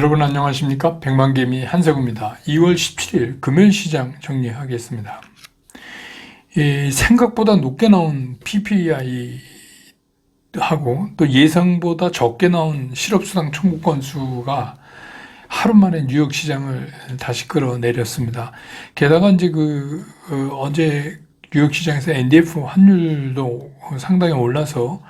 여러분 안녕하십니까? 백만개미 한세구입니다. 2월 17일 금요일 시장 정리하겠습니다. 이 생각보다 높게 나온 PPI 하고 또 예상보다 적게 나온 실업수당 청구 건수가 하루 만에 뉴욕 시장을 다시 끌어내렸습니다. 게다가 이제 그 어, 제 뉴욕 시장에서 NDF 환율도 상당히 올라서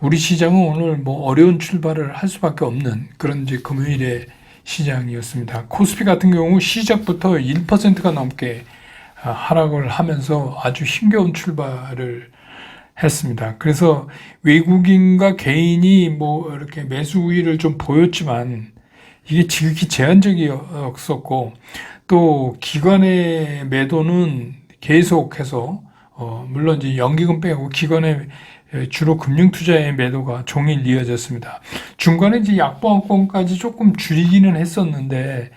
우리 시장은 오늘 뭐 어려운 출발을 할 수밖에 없는 그런 이제 금요일의 시장이었습니다. 코스피 같은 경우 시작부터 1%가 넘게 아, 하락을 하면서 아주 힘겨운 출발을 했습니다. 그래서 외국인과 개인이 뭐 이렇게 매수 우위를 좀 보였지만 이게 지극히 제한적이었었고 또 기관의 매도는 계속해서 어 물론 이제 연기금 빼고 기관의 주로 금융 투자의 매도가 종일 이어졌습니다. 중간에 이제 약보합권까지 조금 줄이기는 했었는데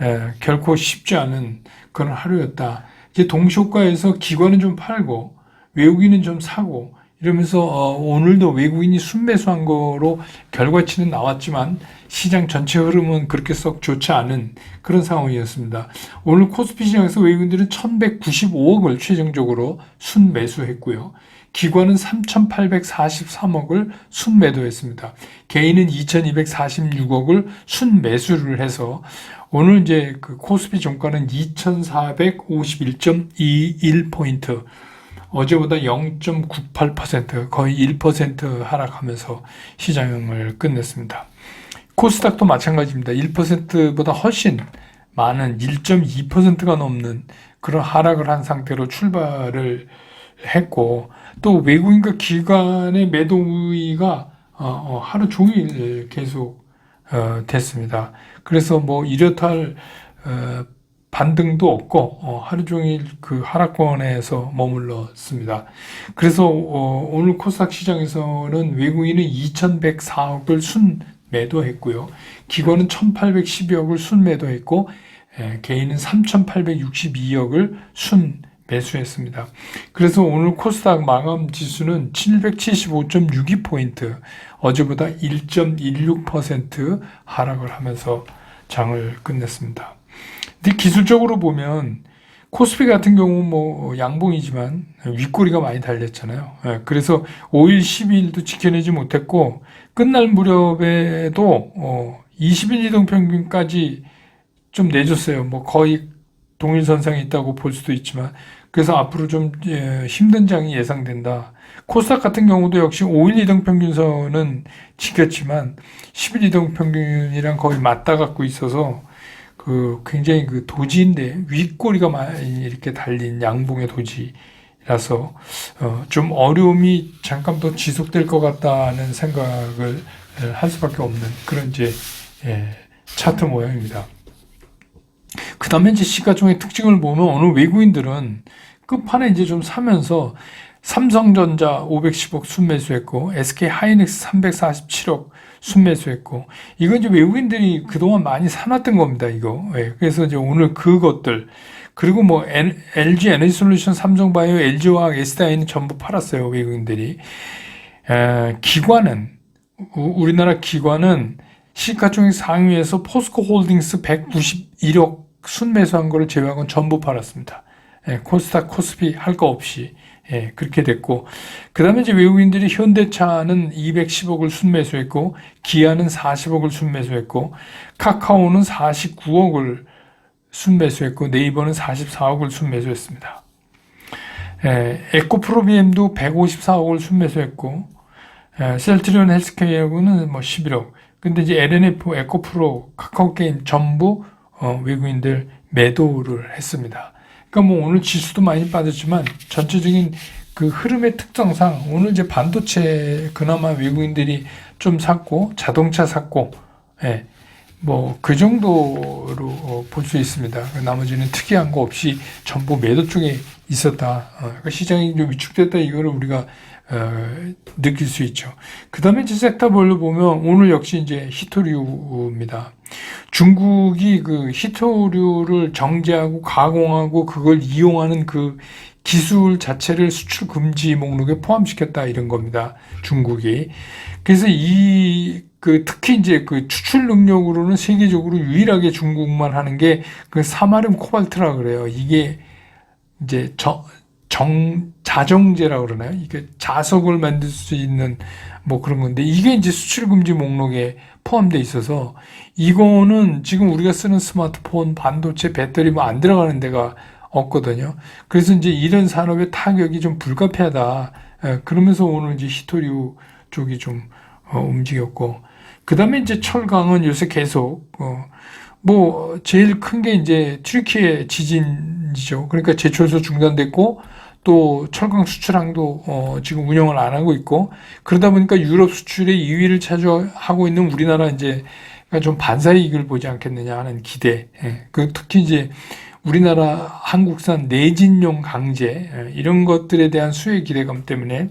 에, 결코 쉽지 않은 그런 하루였다. 이제 동시효과에서 기관은 좀 팔고 외국인은 좀 사고 이러면서 어, 오늘도 외국인이 순매수한 거로 결과치는 나왔지만 시장 전체 흐름은 그렇게 썩 좋지 않은 그런 상황이었습니다. 오늘 코스피 시장에서 외국인들은 1195억을 최종적으로 순매수했고요. 기관은 3,843억을 순매도했습니다. 개인은 2,246억을 순매수를 해서 오늘 이제 그 코스피 종가는 2,451.21포인트 어제보다 0.98% 거의 1% 하락하면서 시장을 끝냈습니다. 코스닥도 마찬가지입니다. 1%보다 훨씬 많은 1.2%가 넘는 그런 하락을 한 상태로 출발을 했고 또 외국인과 기관의 매도 우위가 어, 어, 하루 종일 계속 어, 됐습니다. 그래서 뭐 이렇다 할 반등도 없고 하루 종일 그 하락권에서 머물렀습니다. 그래서 오늘 코스닥 시장에서는 외국인은 2,104억을 순 매도했고요. 기관은 1,812억을 순 매도했고 개인은 3,862억을 순 매수했습니다. 그래서 오늘 코스닥 마감 지수는 775.62포인트, 어제보다 1.16% 하락을 하면서 장을 끝냈습니다. 근데 기술적으로 보면 코스피 같은 경우 뭐 양봉이지만 윗꼬리가 많이 달렸잖아요. 예, 그래서 5일, 12일도 지켜내지 못했고 끝날 무렵에도 20일 이동 평균까지 좀 내줬어요. 뭐 거의 동일선상에 있다고 볼 수도 있지만 그래서 앞으로 좀 예, 힘든 장이 예상된다. 코스닥 같은 경우도 역시 5일 이동 평균선은 지켰지만 10일 이동 평균이랑 거의 맞닿아 갖고 있어서 그 굉장히 그 도지인데 윗꼬리가 많이 이렇게 달린 양봉의 도지라서 어 좀 어려움이 잠깐 더 지속될 것 같다는 생각을 할 수밖에 없는 그런 이제 예, 차트 모양입니다. 그 다음에 이제 시가총액 특징을 보면 어느 외국인들은 끝판에 이제 좀 사면서 삼성전자 510억 순매수했고 SK 하이닉스 347억 순매수했고 이건 이제 외국인들이 그동안 많이 사놨던 겁니다 이거 네. 그래서 이제 오늘 그것들 그리고 뭐 LG 에너지 솔루션 삼성바이오 LG화학 SDI는 전부 팔았어요 외국인들이 에, 기관은 우리나라 기관은 시가총액 상위에서 포스코 홀딩스 191억 순매수한 거를 건 전부 팔았습니다. 예, 코스닥, 코스피 할 거 없이 예, 그렇게 됐고 그 다음에 이제 외국인들이 현대차는 210억을 순매수했고 기아는 40억을 순매수했고 카카오는 49억을 순매수했고 네이버는 44억을 순매수했습니다. 예, 에코프로비엠도 154억을 순매수했고 예, 셀트리온 헬스케어는 뭐 11억 근데 이제 LNF, 에코프로, 카카오게임 전부 어, 외국인들 매도를 했습니다. 그러니까 뭐 오늘 지수도 많이 빠졌지만 전체적인 그 흐름의 특성상 오늘 이제 반도체 그나마 외국인들이 좀 샀고 자동차 샀고 예. 뭐 그 정도로 어, 볼수 있습니다. 나머지는 특이한 거 없이 전부 매도 쪽에 있었다. 어, 그러니까 시장이 좀 위축됐다 이거를 우리가 어, 느낄 수 있죠. 그 다음에 이제 섹터별로 보면 오늘 역시 이제 히토류입니다. 중국이 그 히토류를 정제하고 가공하고 그걸 이용하는 그 기술 자체를 수출 금지 목록에 포함시켰다 이런 겁니다. 중국이. 그래서 이, 그, 특히 이제 그 추출 능력으로는 세계적으로 유일하게 중국만 하는 게 그 사마름 코발트라 그래요. 이게 이제 정, 정, 자정제라 그러나요? 이게 자석을 만들 수 있는 뭐 그런 건데 이게 이제 수출 금지 목록에 포함돼 있어서 이거는 지금 우리가 쓰는 스마트폰, 반도체, 배터리 뭐 안 들어가는 데가 없거든요. 그래서 이제 이런 산업의 타격이 좀 불가피하다. 예, 그러면서 오늘 이제 히토리우 쪽이 좀 어, 움직였고 그 다음에 이제 철강은 요새 계속 어, 뭐 제일 큰 게 이제 튀르키예 지진이죠. 그러니까 제철소 중단됐고 또 철강 수출항도 어, 지금 운영을 안 하고 있고 그러다 보니까 유럽 수출의 2위를 차지하고 있는 우리나라 이제 좀 반사의 이익을 보지 않겠느냐 하는 기대. 예. 그 특히 이제 우리나라 한국산 내진용 강제 예, 이런 것들에 대한 수혜 기대감 때문에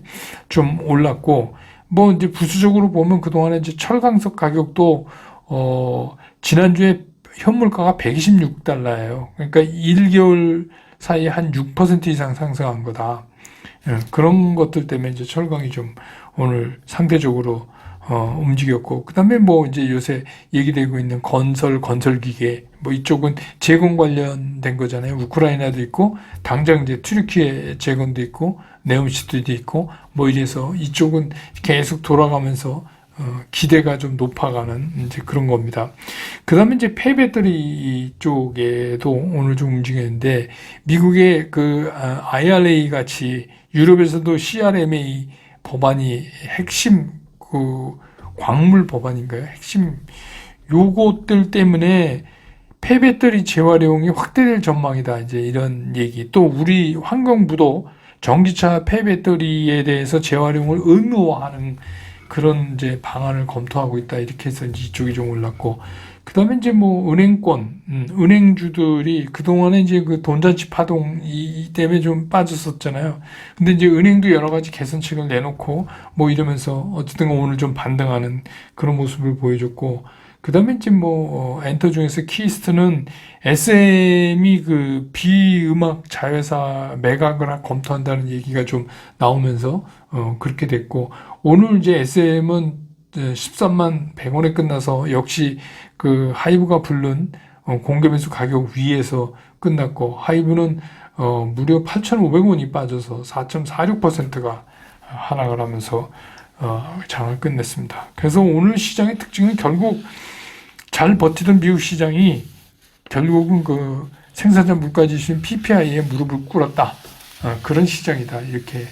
좀 올랐고 뭐 이제 부수적으로 보면 그동안에 이제 철강석 가격도 어 지난주에 현물가가 126달러예요. 그러니까 1개월 사이에 한 6% 이상 상승한 거다. 예, 그런 것들 때문에 이제 철강이 좀 오늘 상대적으로 어, 움직였고, 그 다음에 뭐 이제 요새 얘기되고 있는 건설, 건설기계, 뭐 이쪽은 재건 관련된 거잖아요. 우크라이나도 있고, 당장 이제 튀르키예 재건도 있고, 네옴시티도 있고, 뭐 이래서 이쪽은 계속 돌아가면서 어, 기대가 좀 높아가는 이제 그런 겁니다. 그 다음에 이제 폐배터리 쪽에도 오늘 좀 움직였는데, 미국의 그 아, IRA 같이 유럽에서도 CRMA 법안이 핵심 그 광물 법안인가요? 핵심 요것들 때문에 폐배터리 재활용이 확대될 전망이다. 이제 이런 얘기. 또 우리 환경부도 전기차 폐배터리에 대해서 재활용을 의무화하는 그런 이제 방안을 검토하고 있다. 이렇게 해서 이쪽이 좀 올랐고. 그 다음에 이제 뭐 은행권, 음, 은행주들이 그동안에 이제 그 돈잔치 파동 이 때문에 좀 빠졌었잖아요. 근데 이제 은행도 여러 가지 개선책을 내놓고 뭐 이러면서 어쨌든 오늘 좀 반등하는 그런 모습을 보여줬고, 그 다음에 이제 뭐, 어, 엔터 중에서 키스트는 SM이 그 비음악 자회사 매각을 검토한다는 얘기가 좀 나오면서, 어, 그렇게 됐고, 오늘 이제 SM은 13만 100원에 끝나서 역시 그 하이브가 부른 어, 공개매수 가격 위에서 끝났고 하이브는 어, 무려 8,500원이 빠져서 4.46%가 하락을 하면서 어, 장을 끝냈습니다. 그래서 오늘 시장의 특징은 결국 잘 버티던 미국 시장이 결국은 그 생산자 물가지수인 PPI에 무릎을 꿇었다. 어, 그런 시장이다. 이렇게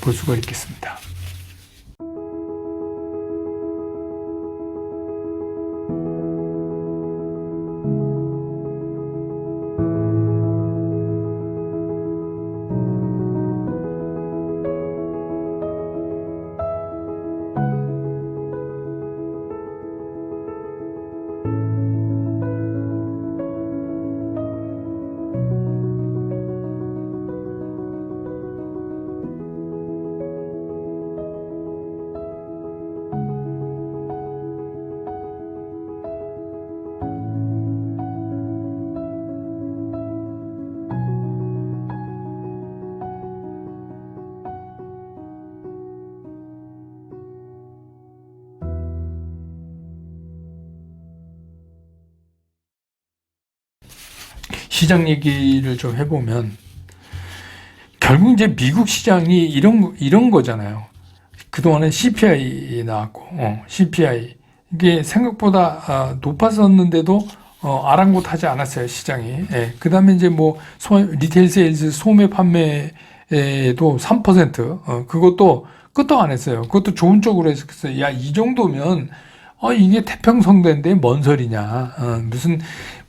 볼 수가 있겠습니다. 시장 얘기를 좀 해보면 결국 이제 미국 시장이 이런 이런 거잖아요. 그 동안에 CPI 나왔고 어, CPI 이게 생각보다 아, 높았었는데도 어, 아랑곳하지 않았어요 시장이. 예. 그다음에 이제 뭐 소, 리테일 세일즈 소매 판매에도 3% 어, 그것도 끝도 안 했어요. 그것도 좋은 쪽으로 했어요. 야 이 정도면 어 이게 태평성대인데 뭔 소리냐. 어, 무슨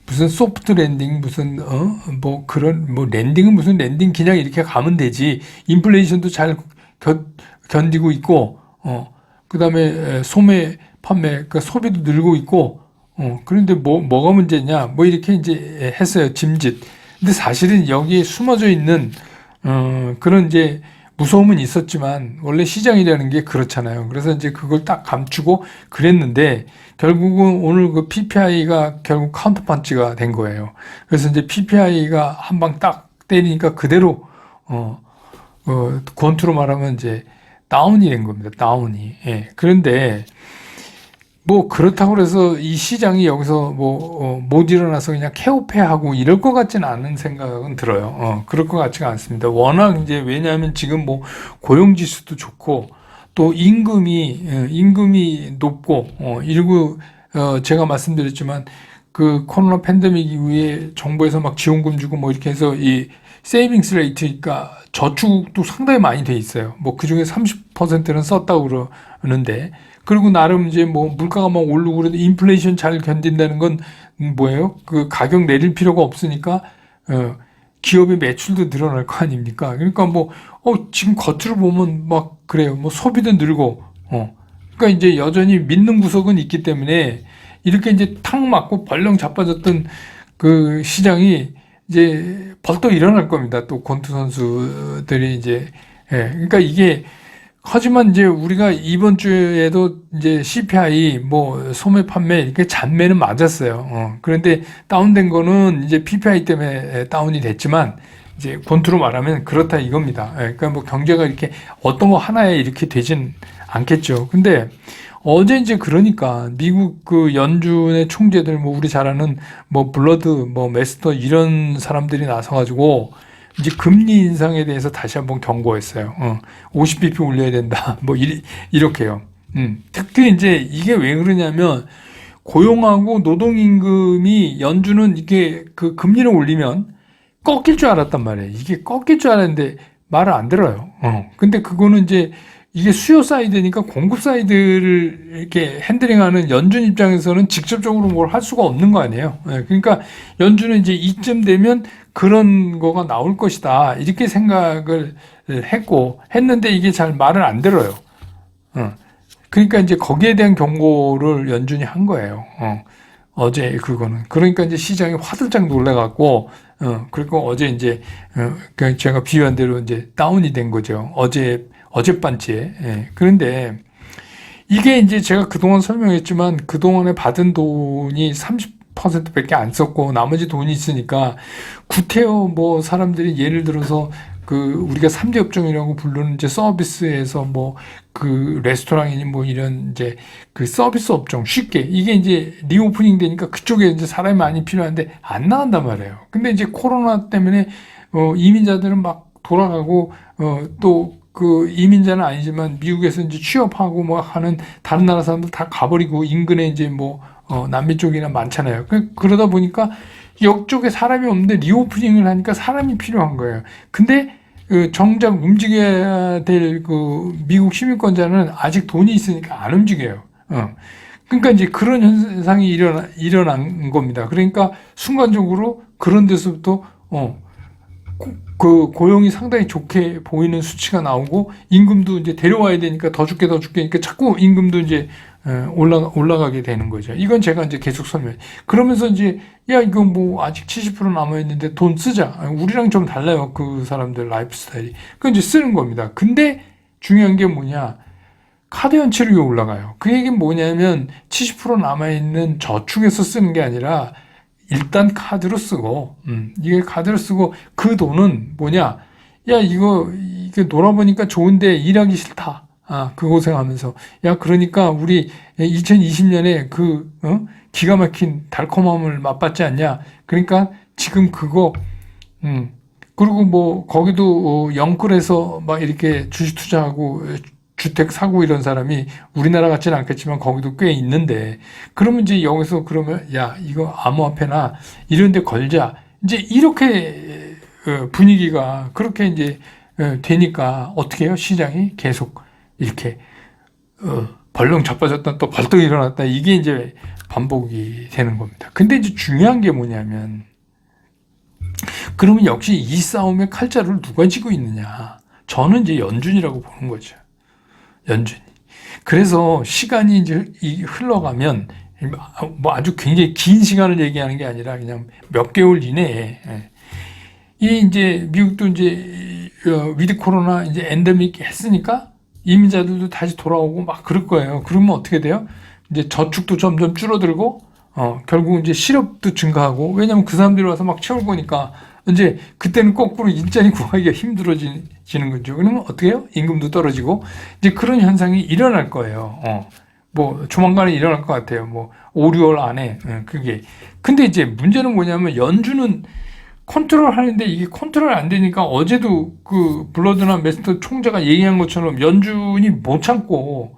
무슨 소프트 랜딩 무슨 어? 뭐 그런 뭐 랜딩은 무슨 랜딩 그냥 이렇게 가면 되지. 인플레이션도 잘 겨, 견디고 있고 어. 그다음에 소매 판매 그러니까 소비도 늘고 있고 어. 그런데 뭐 뭐가 문제냐? 뭐 이렇게 이제 했어요. 짐짓. 근데 사실은 여기에 숨어져 있는 어 그런 이제 무서움은 있었지만 원래 시장이라는 게 그렇잖아요. 그래서 이제 그걸 딱 감추고 그랬는데 결국은 오늘 그 PPI가 결국 카운터 펀치가 된 거예요. 그래서 이제 PPI가 한 방 딱 때리니까 그대로 어, 어 권투로 말하면 이제 다운이 된 겁니다. 다운이. 예. 그런데 뭐 그렇다고 해서 이 시장이 여기서 뭐 어, 못 일어나서 그냥 케오페하고 이럴 것 같지는 않은 생각은 들어요. 어, 그럴 것 같지가 않습니다. 워낙 이제 왜냐하면 지금 뭐 고용 지수도 좋고 또 임금이 예, 임금이 높고 어, 이러고 어, 제가 말씀드렸지만 그 코로나 팬데믹 이후에 정부에서 막 지원금 주고 뭐 이렇게 해서 이 세이빙스 레이트가 저축도 상당히 많이 돼 있어요. 뭐 그 중에 30%는 썼다고 그러는데 그리고 나름 이제 뭐 물가가 막 오르고 그래도 인플레이션 잘 견딘다는 건 뭐예요? 그 가격 내릴 필요가 없으니까 어 기업의 매출도 늘어날 거 아닙니까? 그러니까 뭐 어 지금 겉으로 보면 막 그래요. 뭐 소비도 늘고 어 그러니까 이제 여전히 믿는 구석은 있기 때문에 이렇게 이제 탁 맞고 벌렁 자빠졌던 그 시장이 이제 벌떡 일어날 겁니다. 또 권투 선수들이 이제 예 그러니까 이게 하지만 이제 우리가 이번 주에도 이제 CPI 뭐 소매 판매 이렇게 잔매는 맞았어요. 어, 그런데 다운된 거는 이제 PPI 때문에 다운이 됐지만 이제 본투로 말하면 그렇다 이겁니다. 예, 그러니까 뭐 경제가 이렇게 어떤 거 하나에 이렇게 되진 않겠죠. 근데 어제 이제 그러니까 미국 그 연준의 총재들 뭐 우리 잘 아는 뭐 블러드 뭐 메스터 이런 사람들이 나서 가지고 이제 금리 인상에 대해서 다시 한번 경고했어요. 어, 50bp 올려야 된다. 뭐 이, 이렇게요. 음, 특히 이제 이게 왜 그러냐면 고용하고 노동임금이 연준은 이게 그 금리를 올리면 꺾일 줄 알았단 말이에요. 이게 꺾일 줄 알았는데 말을 안 들어요. 어. 근데 그거는 이제 이게 수요 사이드니까 공급 사이드를 이렇게 핸들링하는 연준 입장에서는 직접적으로 뭘 할 수가 없는 거 아니에요. 예, 그러니까 연준은 이제 이쯤 되면 그런 거가 나올 것이다 이렇게 생각을 했고 했는데 이게 잘 말을 안 들어요. 어. 그러니까 이제 거기에 대한 경고를 연준이 한 거예요. 어. 어제 그거는 그러니까 이제 시장이 화들짝 놀래갖고 어 그리고 어제 이제 어, 그 제가 비유한 대로 이제 다운이 된 거죠. 어제 어젯밤째. 예. 그런데 이게 이제 제가 그동안 설명했지만 그동안에 받은 돈이 30% 밖에 안 썼고 나머지 돈이 있으니까 구태여 뭐 사람들이 예를 들어서 그 우리가 삼대 업종이라고 부르는 이제 서비스에서 뭐 그 레스토랑이니 뭐 이런 이제 그 서비스 업종 쉽게 이게 이제 리오프닝 되니까 그쪽에 이제 사람이 많이 필요한데 안 나간단 말이에요. 근데 이제 코로나 때문에 어 이민자들은 막 돌아가고 어또 그 이민자는 아니지만 미국에서 이제 취업하고 뭐 하는 다른 나라 사람들 다 가버리고 인근에 이제 뭐 어, 남미 쪽이나 많잖아요. 그- 그러다 보니까 역 쪽에 사람이 없는데 리오프닝을 하니까 사람이 필요한 거예요. 근데 그 정작 움직여야 될 그 미국 시민권자는 아직 돈이 있으니까 안 움직여요. 어. 그러니까 이제 그런 현상이 일어나, 일어난 겁니다. 그러니까 순간적으로 그런 데서부터 어, 고- 그 고용이 상당히 좋게 보이는 수치가 나오고 임금도 이제 데려와야 되니까 더 줄게 더 줄게 그러니까 자꾸 임금도 이제 어, 올라가 올라가게 되는 거죠. 이건 제가 이제 계속 설명. 그러면서 이제 야 이거 뭐 아직 70% 남아 있는데 돈 쓰자. 우리랑 좀 달라요. 그 사람들 라이프 스타일이. 그 이제 쓰는 겁니다. 근데 중요한 게 뭐냐? 카드 연체율이 올라가요. 그 얘기는 뭐냐면 70% 남아 있는 저축에서 쓰는 게 아니라 일단 카드로 쓰고, 음, 이게 카드로 쓰고 그 돈은 뭐냐? 야, 이거, 이게 놀아보니까 좋은데 일하기 싫다. 아, 그 고생하면서. 야, 그러니까 우리 2020년에 그, 어? 기가 막힌 달콤함을 맛봤지 않냐? 그러니까 지금 그거, 음, 그리고 뭐, 거기도 어, 영끌에서 막 이렇게 주식 투자하고 주택 사고 이런 사람이 우리나라 같지는 않겠지만 거기도 꽤 있는데 그러면 이제 여기서 그러면 야 이거 암호화폐나 이런 데 걸자 이제 이렇게 어, 분위기가 그렇게 이제 어, 되니까 어떻게 해요 시장이 계속 이렇게 어, 벌렁 자빠졌다 또 벌떡 일어났다 이게 이제 반복이 되는 겁니다 근데 이제 중요한 게 뭐냐면 그러면 역시 이 싸움의 칼자루를 누가 쥐고 있느냐 저는 이제 연준이라고 보는 거죠 연준이. 그래서 시간이 이제 이 흘러가면 뭐 아주 굉장히 긴 시간을 얘기하는 게 아니라 그냥 몇 개월 이내에 예. 이 이제 미국도 이제 어, 위드 코로나 이제 엔데믹 했으니까 이민자들도 다시 돌아오고 막 그럴 거예요. 그러면 어떻게 돼요? 이제 저축도 점점 줄어들고 어 결국 이제 실업도 증가하고 왜냐면 그 사람들이 와서 막 채울 거니까 이제 그때는 거꾸로 인장이 구하기가 힘들어지는 거죠. 그러면 어떻게 해요? 임금도 떨어지고 이제 그런 현상이 일어날 거예요. 어. 뭐 조만간에 일어날 것 같아요. 뭐 5, 6월 안에 어, 그게. 근데 이제 문제는 뭐냐면 연준은 컨트롤 하는데 이게 컨트롤 안 되니까 어제도 그 블러드나 메스터 총재가 얘기한 것처럼 연준이 못 참고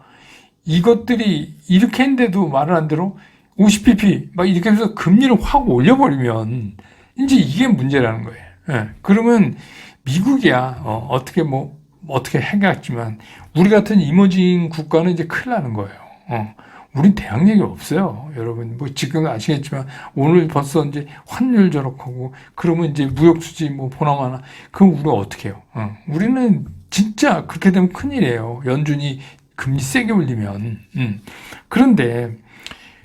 이것들이 이렇게 했는데도 말을 안 들어 50pp 막 이렇게 해서 금리를 확 올려버리면 이제 이게 문제라는 거예요. 예. 그러면 미국이야 어, 떻게뭐 어떻게 해갔지만 우리 같은 이머징 국가는 이제 큰일 나는 거예요. 어. 우린 대항력이 없어요. 여러분, 뭐 지금 아시겠지만 오늘 벌써 이제 환율 저렇고 그러면 이제 무역 수지 뭐 보나마나 그럼 우리 어떻게 해요? 어. 우리는 진짜 그렇게 되면 큰일이에요. 연준이 금리 세게 올리면. 음. 그런데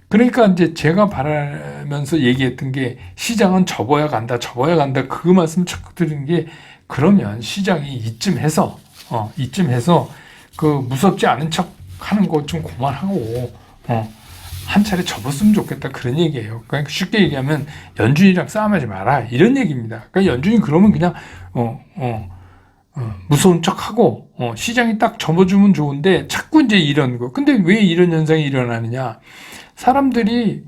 그러니까 이제 제가 바라면서 얘기했던 게 시장은 접어야 간다, 접어야 간다. 그 말씀 자꾸 드리는 게 그러면 시장이 이쯤 해서 어, 이쯤 해서 그 무섭지 않은 척 하는 거좀 그만하고 어, 한 차례 접었으면 좋겠다 그런 얘기예요. 그러니까 쉽게 얘기하면 연준이랑 싸움하지 마라 이런 얘기입니다. 그러니까 연준이 그러면 그냥 어, 어, 어, 무서운 척하고 어, 시장이 딱 접어주면 좋은데 자꾸 이제 이런 거. 근데 왜 이런 현상이 일어나느냐? 사람들이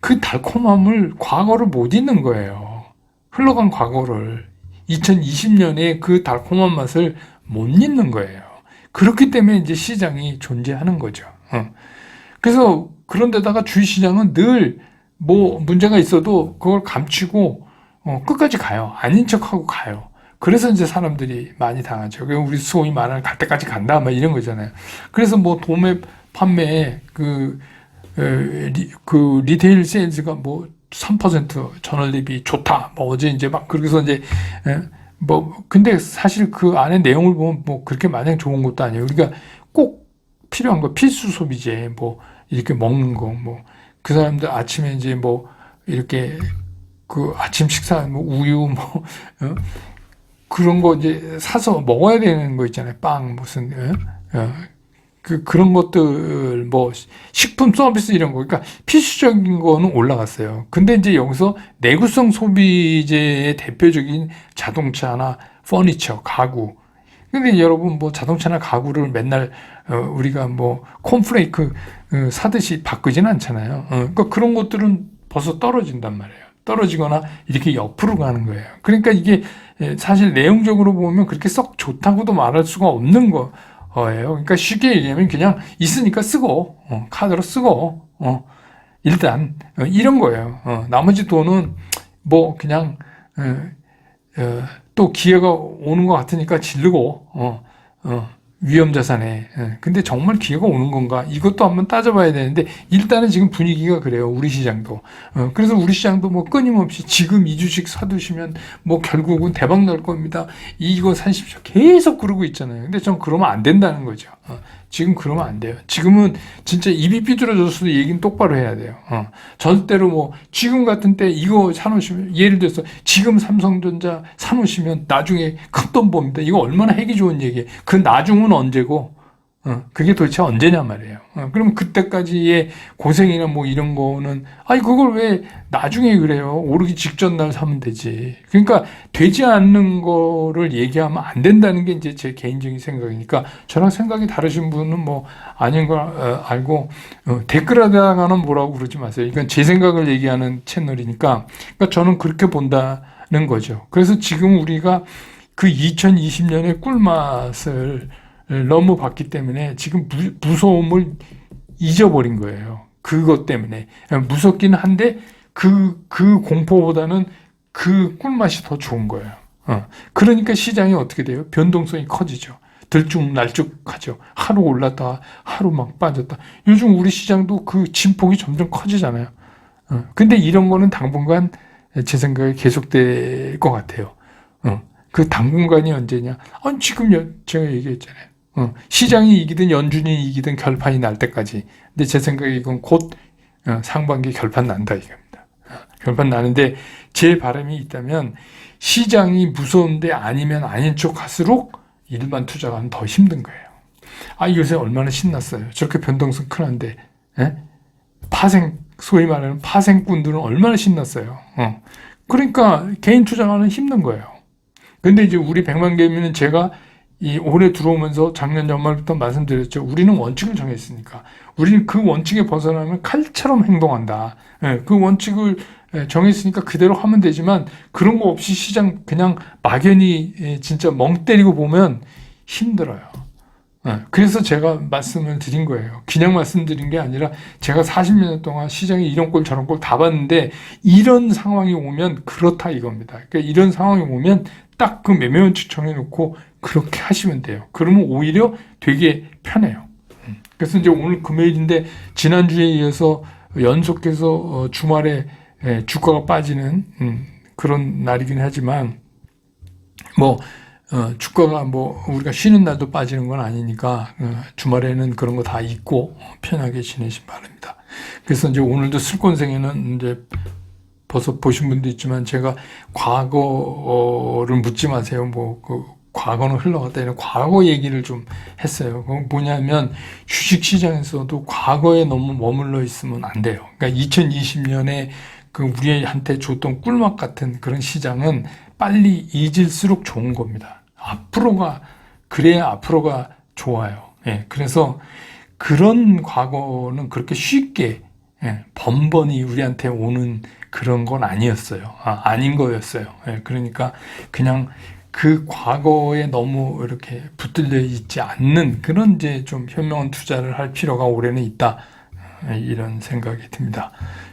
그 달콤함을 과거를 못 잊는 거예요. 흘러간 과거를 2020년에 그 달콤한 맛을 못 잊는 거예요. 그렇기 때문에 이제 시장이 존재하는 거죠. 어. 그래서 그런데다가 주식 시장은 늘 뭐 문제가 있어도 그걸 감추고 어, 끝까지 가요. 아닌 척하고 가요. 그래서 이제 사람들이 많이 당하죠. 우리 소위 말하는 갈 때까지 간다, 막 이런 거잖아요. 그래서 뭐 도매 판매 그, 에, 리, 그 리테일 세일즈가 뭐 3% 전월립이 좋다. 뭐 어제 이제 막 그래서 이제 에, 뭐 근데 사실 그 안에 내용을 보면 뭐 그렇게 마냥 좋은 것도 아니에요. 우리가 꼭 필요한 거 필수 소비재 뭐 이렇게 먹는 거 뭐 그 사람들 아침에 이제 뭐 이렇게 그 아침 식사 뭐 우유 뭐 어? 그런 거 이제 사서 먹어야 되는 거 있잖아요. 빵 무슨 어? 어. 그 그런 것들 뭐 식품 서비스 이런 거 그러니까 필수적인 거는 올라갔어요. 근데 이제 여기서 내구성 소비재의 대표적인 자동차나 퍼니처, 가구. 근데 여러분 뭐 자동차나 가구를 맨날 어, 우리가 뭐 콘프레이크 어, 사듯이 바꾸진 않잖아요. 어, 그러니까 그런 것들은 벌써 떨어진단 말이에요. 떨어지거나 이렇게 옆으로 가는 거예요. 그러니까 이게 예, 사실 내용적으로 보면 그렇게 썩 좋다고도 말할 수가 없는 거. 예요. 그러니까 쉽게 얘기하면 그냥 있으니까 쓰고 어, 카드로 쓰고 어, 일단 어, 이런 거예요. 어, 나머지 돈은 뭐 그냥 어, 어, 또 기회가 오는 것 같으니까 지르고 어, 어, 위험 자산에. 예. 근데 정말 기회가 오는 건가? 이것도 한번 따져봐야 되는데 일단은 지금 분위기가 그래요. 우리 시장도. 어, 그래서 우리 시장도 뭐 끊임없이 지금 이 주식 사두시면 뭐 결국은 대박 날 겁니다. 이거 사십시오. 계속 그러고 있잖아요. 근데 전 그러면 안 된다는 거죠. 어, 지금 그러면 안 돼요. 지금은 진짜 입이 삐뚤어졌어도 얘기는 똑바로 해야 돼요. 어, 절대로 뭐 지금 같은 때 이거 사놓으시면 예를 들어서 지금 삼성전자 사놓으시면 나중에 큰돈 봅니다. 이거 얼마나 하기 좋은 얘기예요. 그 나중은 언제고 어, 그게 도대체 언제냐 말이에요. 어, 그러면 그때까지의 고생이나 뭐 이런 거는, 아니, 그걸 왜 나중에 그래요? 오르기 직전 날 사면 되지. 그러니까 되지 않는 거를 얘기하면 안 된다는 게 이제 제 개인적인 생각이니까 저랑 생각이 다르신 분은 뭐 아닌 걸 어, 알고 어, 댓글하다가는 뭐라고 그러지 마세요. 이건 제 생각을 얘기하는 채널이니까 그러니까 저는 그렇게 본다는 거죠. 그래서 지금 우리가 그 2020년의 꿀맛을 너무 봤기 때문에 지금 무, 무서움을 잊어버린 거예요. 그것 때문에 무섭긴 한데 그, 그 공포보다는 그 꿀맛이 더 좋은 거예요. 어. 그러니까 시장이 어떻게 돼요? 변동성이 커지죠. 들쭉날쭉하죠. 하루 올랐다, 하루 막 빠졌다. 요즘 우리 시장도 그 진폭이 점점 커지잖아요. 어. 근데 이런 거는 당분간 제 생각에 계속될 것 같아요. 어. 그 당분간이 언제냐? 아니, 지금 제가 얘기했잖아요. 어, 시장이 이기든 연준이 이기든 결판이 날 때까지. 근데 제 생각에 이건 곧 어, 상반기 결판 난다 이겁니다. 어, 결판 나는데 제 바람이 있다면 시장이 무서운데 아니면 아닌 쪽 갈수록 일반 투자가는 더 힘든 거예요. 아 요새 얼마나 신났어요. 저렇게 변동성 큰한데 에? 파생 소위 말하는 파생꾼들은 얼마나 신났어요. 어. 그러니까 개인 투자가는 힘든 거예요. 근데 이제 우리 백만 개미는 제가 이 올해 들어오면서 작년 연말부터 말씀드렸죠. 우리는 원칙을 정했으니까. 우리는 그 원칙에 벗어나면 칼처럼 행동한다. 예, 그 원칙을 예, 정했으니까 그대로 하면 되지만 그런 거 없이 시장 그냥 막연히 예, 진짜 멍 때리고 보면 힘들어요. 예, 그래서 제가 말씀을 드린 거예요. 그냥 말씀드린 게 아니라 제가 40년 동안 시장에 이런 꼴 저런 꼴 다 봤는데 이런 상황이 오면 그렇다 이겁니다. 그러니까 이런 상황이 오면 딱 그 매매 원칙 정해놓고 그렇게 하시면 돼요. 그러면 오히려 되게 편해요. 음. 그래서 이제 오늘 금요일인데 지난주에 이어서 연속해서 어, 주말에 예, 주가가 빠지는 음, 그런 날이긴 하지만 뭐 어, 주가가 뭐 우리가 쉬는 날도 빠지는 건 아니니까 어, 주말에는 그런 거 다 잊고 편하게 지내시 바랍니다. 그래서 이제 오늘도 술권생에는 이제 벌써 보신 분도 있지만 제가 과거를 묻지 마세요. 뭐 그 과거는 흘러갔다 이런 과거 얘기를 좀 했어요. 그건 뭐냐면 주식 시장에서도 과거에 너무 머물러 있으면 안 돼요. 그러니까 2020년에 그 우리한테 줬던 꿀맛 같은 그런 시장은 빨리 잊을수록 좋은 겁니다. 앞으로가 그래야 앞으로가 좋아요. 예, 그래서 그런 과거는 그렇게 쉽게 예, 번번이 우리한테 오는 그런 건 아니었어요. 아, 아닌 거였어요. 예, 그러니까 그냥 그 과거에 너무 이렇게 붙들려 있지 않는 그런 이제 좀 현명한 투자를 할 필요가 올해는 있다. 예, 이런 생각이 듭니다.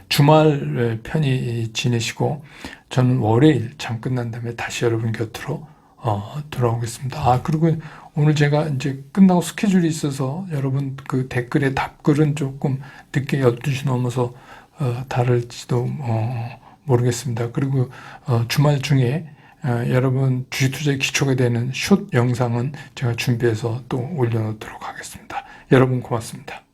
주말 편히 지내시고 저는 월요일 장 끝난 다음에 다시 여러분 곁으로 어, 돌아오겠습니다. 아 그리고 오늘 제가 이제 끝나고 스케줄이 있어서 여러분 그 댓글에 답글은 조금 늦게 12시 넘어서 어, 다를지도 어, 모르겠습니다. 그리고 어, 주말 중에 어, 여러분 주식 투자의 기초가 되는 숏 영상은 제가 준비해서 또 올려놓도록 하겠습니다. 여러분 고맙습니다.